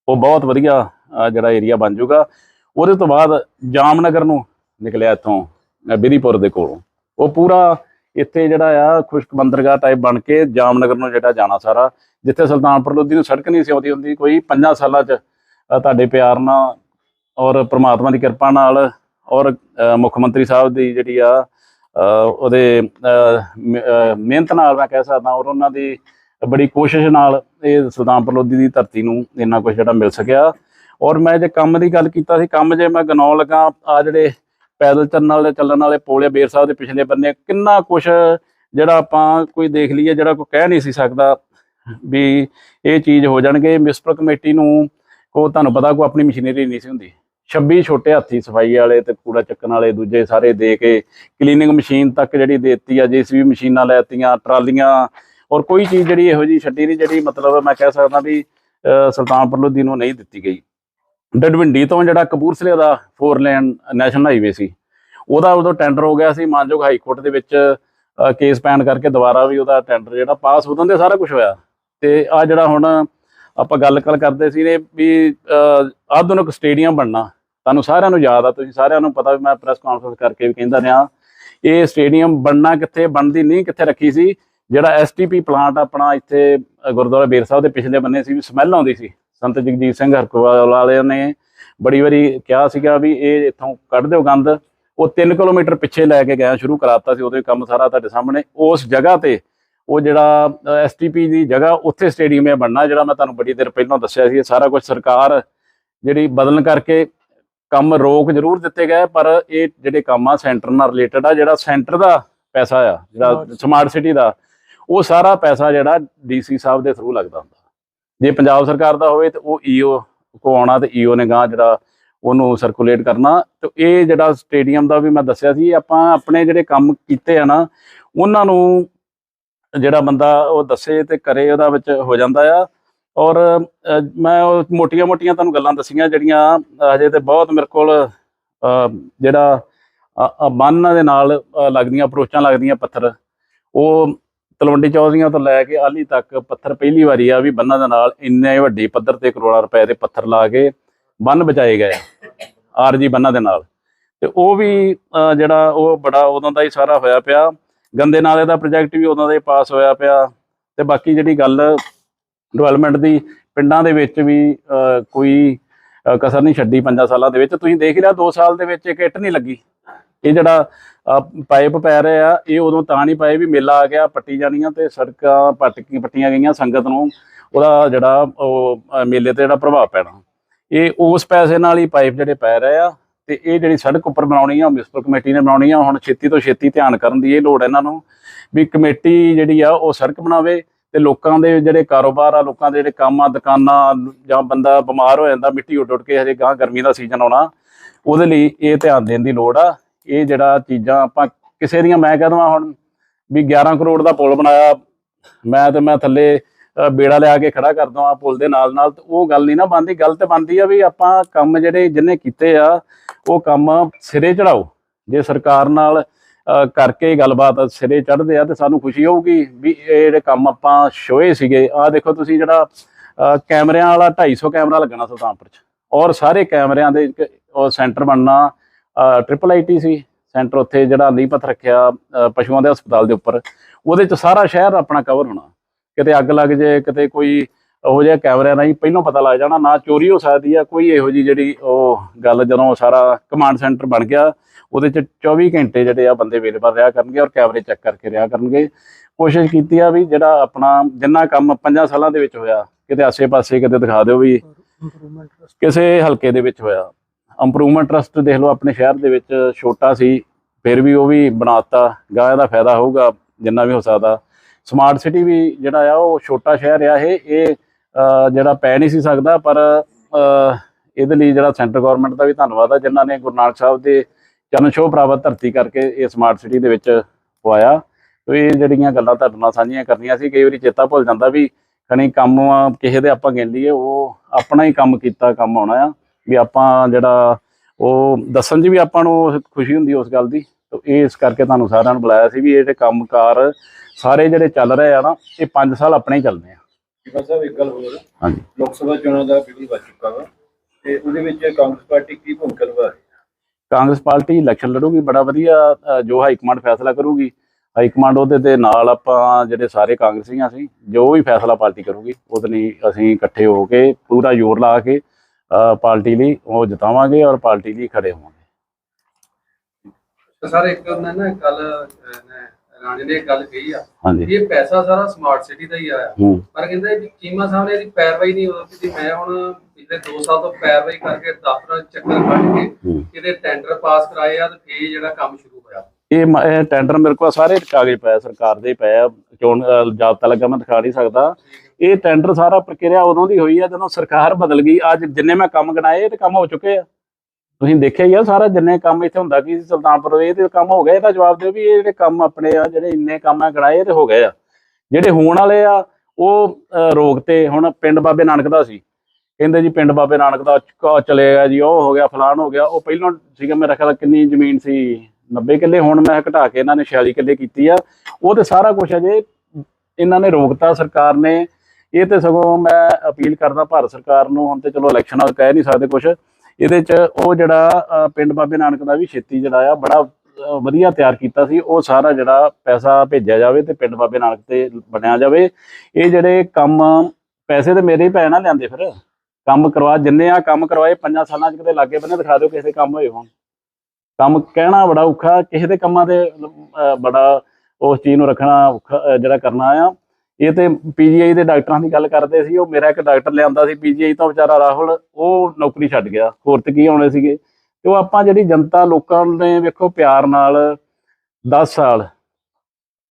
ਉਹ ਬਹੁਤ ਵਧੀਆ ਜਿਹੜਾ ਏਰੀਆ ਬਣ ਜਾਊਗਾ। ਉਹਦੇ ਤੋਂ ਬਾਅਦ ਜਾਮਨਗਰ ਨੂੰ ਨਿਕਲਿਆ ਇੱਥੋਂ ਅਹ, ਦੇ ਕੋਲੋਂ। ਉਹ ਪੂਰਾ ਇੱਥੇ ਜਿਹੜਾ ਆ ਖੁਸ਼ਕ ਬੰਦਰਗਾਹ ਟਾਈਪ ਬਣ ਕੇ ਜਾਮਨਗਰ ਨੂੰ ਜਿਹੜਾ ਜਾਣਾ ਸਾਰਾ। ਜਿੱਥੇ ਸੁਲਤਾਨਪੁਰ ਲੋਧੀ ਨੂੰ ਸੜਕ ਨਹੀਂ ਸੀ ਆਉਂਦੀ ਹੁੰਦੀ ਕੋਈ 5 ਸਾਲਾਂ 'ਚ ਤੁਹਾਡੇ ਪਿਆਰ ਨਾਲ ਔਰ ਪ੍ਰਮਾਤਮਾ ਦੀ ਕਿਰਪਾ ਨਾਲ ਔਰ ਮੁੱਖ ਮੰਤਰੀ ਸਾਹਿਬ ਦੀ ਜਿਹੜੀ ਆ ਉਹਦੇ ਮਿਹਨਤ ਨਾਲ ਮੈਂ ਕਹਿ ਸਕਦਾ ਔਰ ਉਹਨਾਂ ਦੀ ਬੜੀ ਕੋਸ਼ਿਸ਼ ਨਾਲ ਇਹ ਸੁਲਤਾਨਪੁਰ ਲੋਧੀ ਦੀ ਧਰਤੀ ਨੂੰ ਇੰਨਾ ਕੁਝ ਜਿਹੜਾ ਮਿਲ ਸਕਿਆ। ਔਰ ਮੈਂ ਜੇ ਕੰਮ ਦੀ ਗੱਲ ਕੀਤਾ ਸੀ ਕੰਮ ਜੇ ਮੈਂ ਗਨਾਉਣ ਲੱਗਾ ਆ ਜਿਹੜੇ ਪੈਦਲ ਚੱਲਣ ਵਾਲੇ ਚੱਲਣ ਵਾਲੇ ਪੋਲੇ ਬੇਰ ਸਾਹਿਬ ਦੇ ਪਿਛਲੇ ਬੰਨੇ, ਕਿੰਨਾ ਕੁਝ ਜਿਹੜਾ ਆਪਾਂ ਕੋਈ ਦੇਖ ਲਈਏ, ਜਿਹੜਾ ਕੋਈ ਕਹਿ ਨਹੀਂ ਸੀ ਸਕਦਾ ਵੀ ਇਹ ਚੀਜ਼ ਹੋ ਜਾਣਗੇ। ਮਿਸਪਰ ਕਮੇਟੀ ਨੂੰ ਕੋ ਤੁਹਾਨੂੰ ਪਤਾ ਕੋ ਆਪਣੀ ਮਸ਼ੀਨਰੀ ਨਹੀਂ ਸੀ ਹੁੰਦੀ। 26 ਛੋਟੇ ਹਾਥੀ ਸਫ਼ਾਈ ਵਾਲੇ ਤੇ ਕੂੜਾ ਚੱਕਣ ਵਾਲੇ ਦੂਜੇ ਸਾਰੇ ਦੇ ਕੇ ਕਲੀਨਿੰਗ ਮਸ਼ੀਨ ਤੱਕ ਜਿਹੜੀ ਦੇਤੀ ਆ ਜੀਸੀਬੀ ਮਸ਼ੀਨਾਂ ਲੈਤੀਆਂ, ਟਰਾਲੀਆਂ, ਔਰ ਕੋਈ ਚੀਜ਼ ਜਿਹੜੀ ਇਹੋ ਜੀ ਛੱਡੀ ਨਹੀਂ, ਜਿਹੜੀ ਮਤਲਬ ਮੈਂ ਕਹਿ ਸਕਦਾ ਵੀ ਸੁਲਤਾਨਪੁਰ ਲੋਧੀ ਨੂੰ ਨਹੀਂ ਦਿੱਤੀ ਗਈ। ਡਡਵਿੰਡੀ ਤੋਂ ਜਿਹੜਾ ਕਪੂਰਸਲੇ ਦਾ ਫੋਰ ਲੇਨ ਨੈਸ਼ਨਲ ਹਾਈਵੇ ਸੀ, ਉਹਦਾ ਉਦੋਂ ਟੈਂਡਰ ਹੋ ਗਿਆ ਸੀ, ਮਾਨਯੋਗ ਹਾਈ ਕੋਰਟ ਦੇ ਵਿੱਚ ਕੇਸ ਪੈਣ ਕਰਕੇ ਦੁਬਾਰਾ ਵੀ ਉਹਦਾ ਟੈਂਡਰ ਜਿਹੜਾ ਪਾਸ ਉਦੋਂ ਦੇ ਸਾਰਾ ਕੁਝ ਹੋਇਆ। ਤੇ ਆ ਜਿਹੜਾ ਹੁਣ ਆਪਾਂ ਗੱਲ ਕਰ ਕਰਦੇ ਸੀ ਨੇ ਵੀ ਆਧੁਨਿਕ ਸਟੇਡੀਅਮ ਬਣਨਾ, ਤੁਹਾਨੂੰ ਸਾਰਿਆਂ ਨੂੰ ਯਾਦ ਆ, ਤੁਸੀਂ ਸਾਰਿਆਂ ਨੂੰ ਪਤਾ ਵੀ ਮੈਂ ਪ੍ਰੈਸ ਕਾਨਫਰੰਸ ਕਰਕੇ ਵੀ ਕਹਿੰਦਾ ਰਿਹਾ। ਇਹ ਸਟੇਡੀਅਮ ਬਣਨਾ ਕਿੱਥੇ, ਬਣਦੀ ਨਹੀਂ, ਕਿੱਥੇ ਰੱਖੀ ਸੀ, ਜਿਹੜਾ ਐਸਟੀਪੀ ਪਲਾਂਟ ਆਪਣਾ ਇੱਥੇ ਗੁਰਦੁਆਰਾ ਬੇਰ ਸਾਹਿਬ ਦੇ ਪਿਛਲੇ ਬੰਨੇ ਸੀ, ਵੀ ਸਮੈਲ ਆਉਂਦੀ ਸੀ। ਸੰਤ ਜਗਜੀਤ ਸਿੰਘ ਹਰਕੋਵਾਲ ਵਾਲਿਆਂ ਨੇ ਬੜੀ ਵਾਰੀ ਕਿਹਾ ਸੀਗਾ ਵੀ ਇਹ ਇੱਥੋਂ ਕੱਢ ਦਿਓ ਗੰਦ। ਉਹ 3 ਕਿਲੋਮੀਟਰ ਪਿੱਛੇ ਲੈ ਕੇ ਗਿਆ ਸ਼ੁਰੂ ਕਰਾਤਾ ਸੀ ਉਦੋਂ ਹੀ ਕੰਮ ਸਾਰਾ ਤੁਹਾਡੇ ਸਾਹਮਣੇ। ਉਸ ਜਗ੍ਹਾ ਤੇ ਉਹ ਜਿਹੜਾ ਐਸਟੀਪੀ ਦੀ ਜਗ੍ਹਾ ਉੱਥੇ ਸਟੇਡੀਅਮ ਇਹ ਬਣਨਾ ਜਿਹੜਾ ਮੈਂ ਤੁਹਾਨੂੰ ਬੜੀ ਦੇਰ ਪਹਿਲਾਂ ਦੱਸਿਆ ਸੀ। ਇਹ ਸਾਰਾ ਕੁਝ ਸਰਕਾਰ ਜਿਹੜੀ ਬਦਲਣ ਕਰਕੇ ਕੰਮ ਰੋਕ ਜ਼ਰੂਰ ਦਿੱਤੇ ਗਏ ਪਰ ਇਹ ਜਿਹੜੇ ਕੰਮ ਆ ਸੈਂਟਰ ਨਾਲ ਰਿਲੇਟਡ ਆ ਜਿਹੜਾ ਸੈਂਟਰ ਦਾ ਪੈਸਾ ਆ ਜਿਹੜਾ ਸਮਾਰਟ ਸਿਟੀ ਦਾ ਉਹ ਸਾਰਾ ਪੈਸਾ ਜਿਹੜਾ ਡੀਸੀ ਸਾਹਿਬ ਦੇ ਥਰੂ ਲੱਗਦਾ ਹੁੰਦਾ। ਜੇ ਪੰਜਾਬ ਸਰਕਾਰ ਦਾ ਹੋਵੇ ਤੇ ਉਹ ਈਓ ਕੋ ਆਉਣਾ ਤੇ ਈਓ ਨੇ ਗਾਂ ਜਿਹੜਾ ਉਹਨੂੰ ਸਰਕੂਲੇਟ ਕਰਨਾ। ਤੇ ਇਹ ਜਿਹੜਾ ਸਟੇਡੀਅਮ ਦਾ ਵੀ ਮੈਂ ਦੱਸਿਆ ਸੀ, ਆਪਾਂ ਆਪਣੇ ਜਿਹੜੇ ਕੰਮ ਕੀਤੇ ਆ ਨਾ, ਉਹਨਾਂ ਨੂੰ ਜਿਹੜਾ ਬੰਦਾ ਉਹ ਦੱਸੇ ਤੇ ਕਰੇ, ਉਹਦਾ ਵਿੱਚ ਹੋ ਜਾਂਦਾ ਆ। ਔਰ ਮੈਂ ਉਹ ਮੋਟੀਆਂ-ਮੋਟੀਆਂ ਤੁਹਾਨੂੰ ਗੱਲਾਂ ਦੱਸੀਆਂ, ਜਿਹੜੀਆਂ ਹਜੇ ਤੇ ਬਹੁਤ ਮੇਰੇ ਕੋਲ ਜਿਹੜਾ ਅ- ਦੇ ਨਾਲ ਲੱਗਦੀਆਂ ਅਪਰੋਚਾਂ ਲੱਗਦੀਆਂ ਪੱਥਰ, ਉਹ ਤਲਵੰਡੀ ਚੌਧਰੀਆਂ ਤੋਂ ਲੈ ਕੇ ਆਲੀ ਤੱਕ ਪੱਥਰ ਪਹਿਲੀ ਵਾਰੀ ਆ ਵੀ ਬੰਨਾਂ ਦੇ ਨਾਲ ਇੰਨੇ ਵੱਡੇ ਪੱਧਰ ਤੇ ਕਰੋੜਾਂ ਰੁਪਏ ਦੇ ਪੱਥਰ ਲਾ ਕੇ ਬੰਨ ਬਚਾਏ ਗਏ ਆਰਜੀ ਬੰਨਾਂ ਦੇ ਨਾਲ। ਤੇ ਉਹ ਵੀ ਜਿਹੜਾ ਉਹ ਬੜਾ ਉਦੋਂ ਦਾ ਹੀ ਸਾਰਾ ਹੋਇਆ ਪਿਆ। ਗੰਦੇ ਨਾਲੇ ਦਾ ਪ੍ਰੋਜੈਕਟ ਵੀ ਉਦੋਂ ਦਾ ਹੀ ਪਾਸ ਹੋਇਆ ਪਿਆ। ਤੇ ਬਾਕੀ ਜਿਹੜੀ ਗੱਲ ਡਿਵੈਲਪਮੈਂਟ ਦੀ, ਪਿੰਡਾਂ ਦੇ ਵਿੱਚ ਵੀ ਕੋਈ ਕਸਰ ਨਹੀਂ ਛੱਡੀ ਪੰਜਾਂ ਸਾਲਾਂ ਦੇ ਵਿੱਚ। ਤੁਸੀਂ ਦੇਖ ਲਿਆ 2 ਸਾਲ ਦੇ ਵਿੱਚ ਇੱਕ ਇੱਟ ਨਹੀਂ ਲੱਗੀ। ਇਹ ਜਿਹੜਾ ਪਾਈਪ ਪੈ ਰਹੇ ਆ, ਇਹ ਉਦੋਂ ਤਾਂ ਨਹੀਂ ਪਾਏ ਵੀ ਮੇਲਾ ਆ ਗਿਆ, ਪੱਟੀ ਜਾਣੀਆਂ ਤੇ ਸੜਕਾਂ ਪੱਟ ਪੱਟੀਆਂ ਗਈਆਂ ਸੰਗਤ ਨੂੰ, ਉਹਦਾ ਜਿਹੜਾ ਉਹ ਮੇਲੇ ਤੇ ਜਿਹੜਾ ਪ੍ਰਭਾਵ ਪੈਣਾ। ਇਹ ਉਸ ਪੈਸੇ ਨਾਲ ਹੀ ਪਾਈਪ ਜਿਹੜੇ ਪੈ ਰਹੇ ਆ ਤੇ ਇਹ ਜਿਹੜੀ ਸੜਕ ਉੱਪਰ ਬਣਾਉਣੀ ਆ ਮਿਊਨਿਸਪਲ ਕਮੇਟੀ ਨੇ ਬਣਾਉਣੀ ਆ, ਹੁਣ ਛੇਤੀ ਤੋਂ ਛੇਤੀ ਧਿਆਨ ਕਰਨ ਦੀ ਇਹ ਲੋੜ ਹੈ ਇਹਨਾਂ ਨੂੰ ਵੀ ਕਮੇਟੀ ਜਿਹੜੀ ਆ ਉਹ ਸੜਕ ਬਣਾਵੇ ਤੇ ਲੋਕਾਂ ਦੇ ਜਿਹੜੇ ਕਾਰੋਬਾਰ ਆ, ਲੋਕਾਂ ਦੇ ਜਿਹੜੇ ਕੰਮ ਆ, ਦੁਕਾਨਾਂ ਜਾਂ ਬੰਦਾ ਬਿਮਾਰ ਹੋ ਜਾਂਦਾ, ਮਿੱਟੀ ਉੱਡ ਉੱਡ ਕੇ ਹਜੇ ਗਾਂ ਗਰਮੀ ਦਾ ਸੀਜ਼ਨ ਆਉਣਾ, ਉਹਦੇ ਲਈ ਇਹ ਧਿਆਨ ਦੇਣ ਦੀ ਲੋੜ ਆ। ਇਹ ਜਿਹੜਾ ਚੀਜ਼ਾਂ ਆਪਾਂ ਕਿਸੇ ਦੀਆਂ ਮੈਂ ਕਹਿ ਦਵਾਂ ਹੁਣ ਵੀ 11 ਕਰੋੜ ਦਾ ਪੁਲ ਬਣਾਇਆ, ਮੈਂ ਤੇ ਮੈਂ ਥੱਲੇ ਬੇੜਾ ਲਿਆ ਕੇ ਖੜਾ ਕਰ ਦਵਾਂ ਪੁਲ ਦੇ ਨਾਲ ਨਾਲ ਉਹ ਗੱਲ ਨਹੀਂ ਨਾ ਬਣਦੀ, ਗੱਲ ਤੇ ਬਣਦੀ ਆ ਵੀ ਆਪਾਂ ਕੰਮ ਜਿਹੜੇ ਜਿੰਨੇ ਕੀਤੇ ਆ, ਉਹ ਕੰਮ ਸਿਰੇ ਚੜਾਓ। ਜੇ ਸਰਕਾਰ ਨਾਲ ਕਰਕੇ ਗੱਲਬਾਤ ਸਿਰੇ ਚੜ੍ਹਦੇ ਆ ਤੇ ਸਾਨੂੰ ਖੁਸ਼ੀ ਹੋਊਗੀ ਵੀ ਇਹ ਜਿਹੜੇ ਕੰਮ ਆਪਾਂ ਸ਼ੋਏ ਸੀਗੇ ਆ ਦੇਖੋ ਤੁਸੀਂ ਜਿਹੜਾ ਕੈਮਰਿਆਂ ਵਾਲਾ 250 ਕੈਮਰਾ ਲੱਗਣਾ ਸੁਲਤਾਨਪੁਰ ਚ ਔਰ ਸਾਰੇ ਕੈਮਰਿਆਂ ਦੇ ਇੱਕ ਸੈਂਟਰ ਬਣਨਾ ਟ੍ਰਿਪਲ ਆਈਟੀ ਸੀ ਸੈਂਟਰ ਉੱਥੇ ਜਿਹੜਾ ਲੀਪਤ ਰੱਖਿਆ ਪਸ਼ੂਆਂ ਦੇ ਹਸਪਤਾਲ ਦੇ ਉੱਪਰ ਉਹਦੇ ਚ ਸਾਰਾ ਸ਼ਹਿਰ ਆਪਣਾ ਕਵਰ ਹੋਣਾ। ਕਿਤੇ ਅੱਗ ਲੱਗ ਜੇ ਕਿਤੇ ਕੋਈ ਉਹੋ ਜਿਹਾ ਕੈਮਰਿਆਂ ਰਾਹੀਂ ਪਹਿਲਾਂ ਪਤਾ ਲੱਗ ਜਾਣਾ ਨਾ ਚੋਰੀ ਹੋ ਸਕਦੀ ਆ ਕੋਈ ਇਹੋ ਜੀ ਜਿਹੜੀ ਉਹ ਗੱਲ ਜਦੋਂ ਸਾਰਾ ਕਮਾਂਡ ਸੈਂਟਰ ਬਣ ਗਿਆ ਉਹਦੇ ਚ 24 ਘੰਟੇ ਜਿਹੜੇ ਆ ਬੰਦੇ ਅਵੇਲੇਬਲ ਰਿਹਾ ਕਰਨਗੇ ਔਰ ਕੈਮਰੇ ਚੈੱਕ ਕਰਕੇ ਰਿਹਾ ਕਰਨਗੇ। ਕੋਸ਼ਿਸ਼ ਕੀਤੀ ਆ ਵੀ ਜਿਹੜਾ ਆਪਣਾ ਜਿੰਨਾ ਕੰਮ 5 ਸਾਲਾਂ ਦੇ ਵਿੱਚ ਹੋਇਆ ਕਿਤੇ ਆਸੇ-ਪਾਸੇ ਕਿਤੇ ਦਿਖਾ ਦਿਓ ਵੀ ਕਿਸੇ ਹਲਕੇ ਦੇ ਵਿੱਚ ਹੋਇਆ। ਇੰਪਰੂਵਮੈਂਟ ਟਰਸਟ ਦੇਖ ਲਓ, ਆਪਣੇ ਸ਼ਹਿਰ ਦੇ ਵਿੱਚ ਛੋਟਾ ਸੀ, ਫਿਰ ਵੀ ਉਹ ਵੀ ਬਣਾਤਾ ਗਾਂ ਦਾ ਫਾਇਦਾ ਹੋਊਗਾ, ਜਿੰਨਾ ਵੀ ਹੋ ਸਕਦਾ। ਸਮਾਰਟ ਸਿਟੀ ਵੀ ਜਿਹੜਾ ਆ, ਉਹ ਛੋਟਾ ਸ਼ਹਿਰ ਆ ਇਹ ਇਹ ਜਿਹੜਾ ਪੈ ਨਹੀਂ ਸੀ ਸਕਦਾ, ਪਰ ਇਹਦੇ ਲਈ ਜਿਹੜਾ ਸੈਂਟਰ ਗਵਰਨਮੈਂਟ ਦਾ ਵੀ ਧੰਨਵਾਦ ਆ, ਜਿਨ੍ਹਾਂ ਨੇ ਗੁਰੂ ਨਾਨਕ ਸਾਹਿਬ ਦੇ ਚਰਨ ਛੋਹ ਪ੍ਰਾਪਤ ਧਰਤੀ ਕਰਕੇ ਇਹ ਸਮਾਰਟ ਸਿਟੀ ਦੇ ਵਿੱਚ ਪਵਾਇਆ। ਤੇ ਇਹ ਜਿਹੜੀਆਂ ਗੱਲਾਂ ਤੁਹਾਡੇ ਨਾਲ ਸਾਂਝੀਆਂ ਕਰਨੀਆਂ ਸੀ, ਕਈ ਵਾਰੀ ਚੇਤਾ ਭੁੱਲ ਜਾਂਦਾ ਵੀ ਖਣੀ ਕੰਮ ਕਿਸੇ ਦੇ ਆਪਾਂ ਗਿਣ ਲਈਏ, ਉਹ ਆਪਣਾ ਹੀ ਕੰਮ ਕੀਤਾ, ਕੰਮ ਆਉਣਾ ਆ। ਵੀ ਆਪਾਂ ਜਿਹੜਾ ਉਹ ਦੱਸਣ 'ਚ ਵੀ ਆਪਾਂ ਨੂੰ ਖੁਸ਼ੀ ਹੁੰਦੀ ਉਸ ਗੱਲ ਦੀ। ਤੇ ਇਹ ਇਸ ਕਰਕੇ ਤੁਹਾਨੂੰ ਸਾਰਿਆਂ ਨੂੰ ਬੁਲਾਇਆ ਸੀ ਵੀ ਇਹ ਜਿਹੜੇ ਕੰਮਕਾਰ ਸਾਰੇ ਜਿਹੜੇ ਚੱਲ ਰਹੇ ਆ ਨਾ ਇਹ 5 ਸਾਲ ਆਪਣੇ ਹੀ ਚੱਲਦੇ ਆ। ਸਾਹਿਬ ਇੱਕ ਗੱਲ ਹੋਰ। ਹਾਂਜੀ। ਲੋਕ ਸਭਾ ਚੋਣਾਂ ਦਾ ਬਿਗਲ ਵੱਜ ਚੁੱਕਾ ਵਾ ਤੇ ਉਹਦੇ ਵਿੱਚ ਕਾਂਗਰਸ ਪਾਰਟੀ ਕੀ ਭੂਮਿਕਾ ਨਿਭਾ ਰਹੀ ਹੈ ਕਾਂਗਰਸ ਪਾਰਟੀ ਇਲੈਕਸ਼ਨ ਲੜੂਗੀ ਬੜਾ ਵਧੀਆ ਜੋ ਹਾਈ ਕਮਾਂਡ ਫੈਸਲਾ ਕਰੂਗੀ। ਹਾਈ ਕਮਾਂਡ ਉਹਦੇ ਤੇ ਨਾਲ ਆਪਾਂ ਜਿਹੜੇ ਸਾਰੇ ਕਾਂਗਰਸੀਆਂ ਸੀ ਜੋ ਵੀ ਫੈਸਲਾ ਪਾਰਟੀ ਕਰੂਗੀ ਉਹਦੇ ਲਈ ਅਸੀਂ ਇਕੱਠੇ ਹੋ ਕੇ ਪੂਰਾ ਜ਼ੋਰ ਲਾ ਕੇ ਪਾਰਟੀ ਲਈ ਉਹ ਜਿਤਾਵਾਂਗੇ ਔਰ ਪਾਰਟੀ ਲਈ ਖੜੇ ਹੋਵਾਂਗੇ। ਸਰ ਇੱਕ ਉਹਨਾਂ ਨੇ ਕੱਲ ਰਾਣੇ ਨੇ ਗੱਲ ਕਹੀ ਆ ਇਹ ਪੈਸਾ ਸਾਰਾ ਸਮਾਰਟ ਸਿਟੀ ਦਾ ਹੀ ਆਇਆ। ਹੂੰ। ਪਰ ਕਹਿੰਦੇ ਵੀ ਚੀਮਾ ਸਾਹਿਬ ਨੇ ਇਹਦੀ ਪੈਰਵਾਈ ਨਹੀਂ ਹੋਈ ਕਿ ਮੈਂ ਹੁਣ ਪਿਛਲੇ 2 ਸਾਲ ਤੋਂ ਪੈਰਵਾਈ ਕਰਕੇ ਦਫ਼ਤਰਾਂ ਚੱਕਰ ਕੱਢ ਕੇ ਹੂੰ। ਕਿਤੇ ਟੈਂਡਰ ਪਾਸ ਕਰਾਏ ਆ ਤੇ ਫੇਰ ਜਿਹੜਾ ਕੰਮ ਸ਼ੁਰੂ ਹੋਇਆ। ਇਹ ਟੈਂਡਰ ਮੇਰੇ ਕੋਲ ਸਾਰੇ ਕਾਗਜ਼ ਪਏ ਸਰਕਾਰ ਦੇ ਹੀ ਪਏ ਆ। ਚੋਣ ਜਾਬਤਾ ਲੱਗਾ ਮੈਂ ਦਿਖਾ ਨਹੀਂ ਸਕਦਾ। ਇਹ ਟੈਂਡਰ ਸਾਰਾ ਪ੍ਰਕਿਰਿਆ ਉਦੋਂ ਦੀ ਹੋਈ ਆ ਜਦੋਂ ਸਰਕਾਰ ਬਦਲ ਗਈ। ਅੱਜ ਜਿੰਨੇ ਮੈਂ ਕੰਮ ਗਣਾਏ ਇਹ ਤੇ ਕੰਮ ਹੋ ਚੁੱਕੇ ਆ। ਤੁਸੀਂ ਦੇਖਿਆ ਹੀ ਆ ਸਾਰਾ ਜਿੰਨੇ ਕੰਮ ਇੱਥੇ ਹੁੰਦਾ ਕੀ ਸੀ ਸੁਲਤਾਨਪੁਰ ਇਹ ਤੇ ਕੰਮ ਹੋ ਗਏ ਇਹਦਾ ਜਵਾਬ ਦਿਓ ਵੀ ਇਹ ਜਿਹੜੇ ਕੰਮ ਆਪਣੇ ਆ ਜਿਹੜੇ ਇੰਨੇ ਕੰਮ ਆ ਗਣਾਏ ਇਹ ਤੇ ਹੋ ਗਏ ਆ। ਜਿਹੜੇ ਹੋਣ ਵਾਲੇ ਆ ਉਹ ਅ, ਤੇ ਹੁਣ ਪਿੰਡ ਬਾਬੇ ਨਾਨਕ ਦਾ ਸੀ। ਕਹਿੰਦੇ ਜੀ ਪਿੰਡ ਬਾਬੇ ਨਾਨਕ ਦਾ ਚ- ਚਲੇਗਾ ਜੀ ਉਹ ਹੋ ਗਿਆ ਫਲਾਣ ਹੋ ਗਿਆ। ਉਹ ਪਹਿਲਾਂ ਸੀਗਾ ਮੇਰਾ ਖਿਆਲ ਕਿੰਨੀ ਜ਼ਮੀਨ ਸੀ 90 ਕਿੱਲੇ ਹੁਣ ਮੈਂ ਘਟਾ ਕੇ ਇਹਨਾਂ ਨੇ 46 ਕਿੱਲੇ ਕੀਤੀ ਆ। ਉਹ ਤੇ ਸਾਰਾ ਕੁਝ ਅਜੇ ਇਹਨਾਂ ਨੇ ਰੋਕਤਾ ਸਰਕਾਰ ਨੇ। ਇਹ ਤੇ ਸਗੋਂ ਮੈਂ ਅਪੀਲ ਕਰਦਾ ਭਾਰਤ ਸਰਕਾਰ ਨੂੰ, ਹੁਣ ਤੇ ਚਲੋ ਇਲੈਕਸ਼ਨ ਨਾਲ ਕਹਿ ਨਹੀਂ ਸਕਦੇ ਕੁਝ ਇਹਦੇ ਚ ਉਹ ਜਿਹੜਾ ਪਿੰਡ ਬਾਬੇ ਨਾਨਕ ਦਾ ਵੀ ਛੇਤੀ ਜਿਹੜਾ ਆ, ਬੜਾ ਵਧੀਆ ਤਿਆਰ ਕੀਤਾ ਸੀ। ਉਹ ਸਾਰਾ ਜਿਹੜਾ ਪੈਸਾ ਭੇਜਿਆ ਜਾਵੇ ਤੇ ਪਿੰਡ ਬਾਬੇ ਨਾਨਕ ਤੇ ਬਣਿਆ ਜਾਵੇ। ਇਹ ਜਿਹੜੇ ਕੰਮ, ਪੈਸੇ ਤੇ ਮੇਰੇ ਹੀ ਪੈ ਨਾ ਲਿਆਂਦੇ ਫਿਰ। ਕੰਮ ਕਰਵਾ, ਜਿੰਨੇ ਆ ਕੰਮ ਕਰਵਾਏ, ਪੰਜਾਂ ਸਾਲਾਂ ਚ ਕਿਤੇ ਲਾਗੇ ਬੰਨੇ ਦਿਖਾ ਦਿਓ ਕਿਸੇ ਦੇ ਕੰਮ ਹੋਏ ਹੋਣ। ਕੰਮ ਕਹਿਣਾ ਬੜਾ ਔਖਾ, ਕਿਸੇ ਦੇ ਕੰਮਾਂ ਤੇ ਬੜਾ ਉਸ ਚੀਜ਼ ਨੂੰ ਰੱਖਣਾ ਔਖਾ ਜਿਹੜਾ ਕਰਨਾ ਆ। ਇਹ ਤੇ ਪੀਜੀਆਈ ਦੇ ਡਾਕਟਰਾਂ ਦੀ ਗੱਲ ਕਰਦੇ ਸੀ, ਉਹ ਮੇਰਾ ਇੱਕ ਡਾਕਟਰ ਲਿਆਂਦਾ ਸੀ ਪੀਜੀਆਈ ਤੋਂ, ਵਿਚਾਰਾ ਰਾਹੁਲ, ਉਹ ਨੌਕਰੀ ਛੱਡ ਗਿਆ, ਹੋਰ ਤੇ ਕੀ ਆਉਣੇ ਸੀਗੇ। ਤੇ ਉਹ ਆਪਾਂ ਜਿਹੜੀ ਜਨਤਾ ਲੋਕਾਂ ਨੇ ਵੇਖੋ ਪਿਆਰ ਨਾਲ 10 ਸਾਲ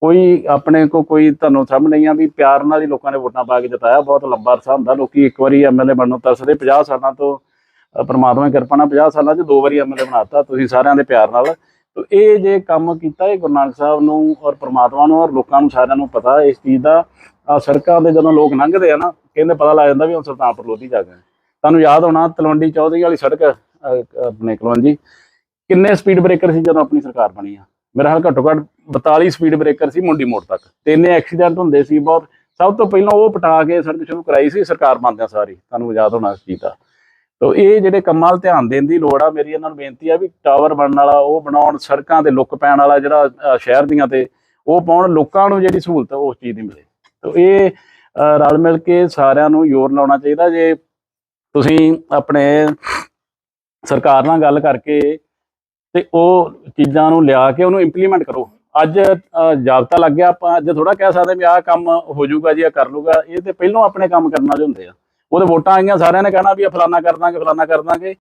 ਕੋਈ ਆਪਣੇ ਕੋ ਕੋਈ ਤੁਹਾਨੂੰ ਸਮਝ ਨਹੀਂ ਆ ਵੀ ਪਿਆਰ ਨਾਲ ਹੀ ਲੋਕਾਂ ਨੇ ਵੋਟਾਂ ਪਾ ਕੇ ਜਿਤਾਇਆ, ਬਹੁਤ ਲੰਬਾ ਅਰਸਾ ਹੁੰਦਾ, ਲੋਕੀ ਇੱਕ ਵਾਰੀ ਐਮਐਲਏ ਬਣਨ ਨੂੰ ਤਰਸਦੇ 50 ਸਾਲਾਂ ਤੋਂ ਪਰਮਾਤਮਾ ਦੀ ਕਿਰਪਾ ਨਾਲ 50 ਸਾਲਾਂ 'ਚ ਦੋ ਵਾਰੀ ਐਮਐਲਏ ਬਣਾਤਾ ਤੁਸੀਂ ਸਾਰਿਆਂ ਦੇ ਪਿਆਰ ਨਾਲ ਤੇ ਇਹ ਜੇ ਕੰਮ ਕੀਤਾ ਇਹ ਗੁਰੂ ਨਾਨਕ ਸਾਹਿਬ ਨੂੰ ਔਰ ਪ੍ਰਮਾਤਮਾ ਨੂੰ ਔਰ ਲੋਕਾਂ ਨੂੰ ਸਾਰਿਆਂ ਨੂੰ ਪਤਾ ਇਸ ਚੀਜ਼ ਦਾ ਆ ਸੜਕਾਂ ਦੇ ਜਦੋਂ ਲੋਕ ਲੰਘਦੇ ਆ ਨਾ ਕਹਿੰਦੇ ਪਤਾ ਲੱਗ ਜਾਂਦਾ ਵੀ ਹੁਣ ਸੁਲਤਾਨਪੁਰ ਲੋਧੀ ਜਾ ਗਏ। ਤੁਹਾਨੂੰ ਯਾਦ ਹੋਣਾ ਤਲਵੰਡੀ ਚੌਧਰੀ ਵਾਲੀ ਸੜਕ ਅ, ਆਪਣੇ ਕਲਵੰਜੀ ਕਿੰਨੇ ਸਪੀਡ ਬ੍ਰੇਕਰ ਸੀ ਜਦੋਂ ਆਪਣੀ ਸਰਕਾਰ ਬਣੀ ਆ? ਮੇਰਾ ਹਾਲ ਘੱਟੋ ਘੱਟ 42 ਸਪੀਡ ਬ੍ਰੇਕਰ ਸੀ ਮੁੰਡੀ ਮੋੜ ਤੱਕ। ਤੇ ਇੰਨੇ ਐਕਸੀਡੈਂਟ ਹੁੰਦੇ ਸੀ ਬਹੁਤ। ਸਭ ਤੋਂ ਪਹਿਲਾਂ ਉਹ ਪਟਾ ਕੇ ਸੜਕ ਸ਼ੁਰੂ ਕਰਾਈ ਸੀ ਸਰਕਾਰ ਬਣਦਿਆਂ ਸਾਰੀ। ਤੁਹਾਨੂੰ ਯਾਦ ਹੋਣਾ ਇਸ ਚੀਜ਼ ਦਾ। ਤੋ ਇਹ ਜਿਹੜੇ ਕੰਮਾਂ 'ਤੇ ਧਿਆਨ ਦੇਣ ਦੀ ਲੋੜ ਆ ਮੇਰੀ ਇਹਨਾਂ ਨੂੰ ਬੇਨਤੀ ਆ ਵੀ ਟਾਵਰ ਬਣਨ ਵਾਲਾ ਉਹ ਬਣਾਉਣ ਸੜਕਾਂ 'ਤੇ ਲੁੱਕ ਪੈਣ ਵਾਲਾ ਜਿਹੜਾ ਸ਼ਹਿਰ ਦੀਆਂ ਤੇ ਉਹ ਪਾਉਣ ਲੋਕਾਂ ਨੂੰ ਜਿਹੜੀ ਸਹੂਲਤ ਉਸ ਚੀਜ਼ ਦੀ ਮਿਲੇ। ਤੋ ਇਹ ਰਲ ਮਿਲ ਕੇ ਸਾਰਿਆਂ ਨੂੰ ਜ਼ੋਰ ਲਾਉਣਾ ਚਾਹੀਦਾ। ਜੇ ਤੁਸੀਂ ਆਪਣੇ ਸਰਕਾਰ ਨਾਲ ਗੱਲ ਕਰਕੇ ਤੇ ਉਹ ਚੀਜ਼ਾਂ ਨੂੰ ਲਿਆ ਕੇ ਉਹਨੂੰ ਇੰਪਲੀਮੈਂਟ ਕਰੋ। ਅੱਜ ਅ, ਜਾਬਤਾ ਲੱਗ ਗਿਆ ਆਪਾਂ ਅੱਜ ਥੋੜਾ ਕਹਿ ਸਕਦੇ ਵੀ ਆਹ ਕੰਮ ਹੋ ਜਾਊਗਾ ਜੀ ਆ ਕਰ ਲੂਗਾ ਇਹ ਤੇ ਪਹਿਲਾਂ ਆਪਣੇ ਕੰਮ ਕਰਨ ਵਾਲੇ ਹੁੰਦੇ ਆ। ਉਹਦੇ ਵੋਟਾਂ ਆਈਆਂ ਸਾਰਿਆਂ ਨੇ ਕਹਿਣਾ ਵੀ ਇਹ ਫਲਾਨਾ ਕਰ ਦਾਂਗੇ ਫਲਾਨਾ ਕਰ ਦਾਂਗੇ।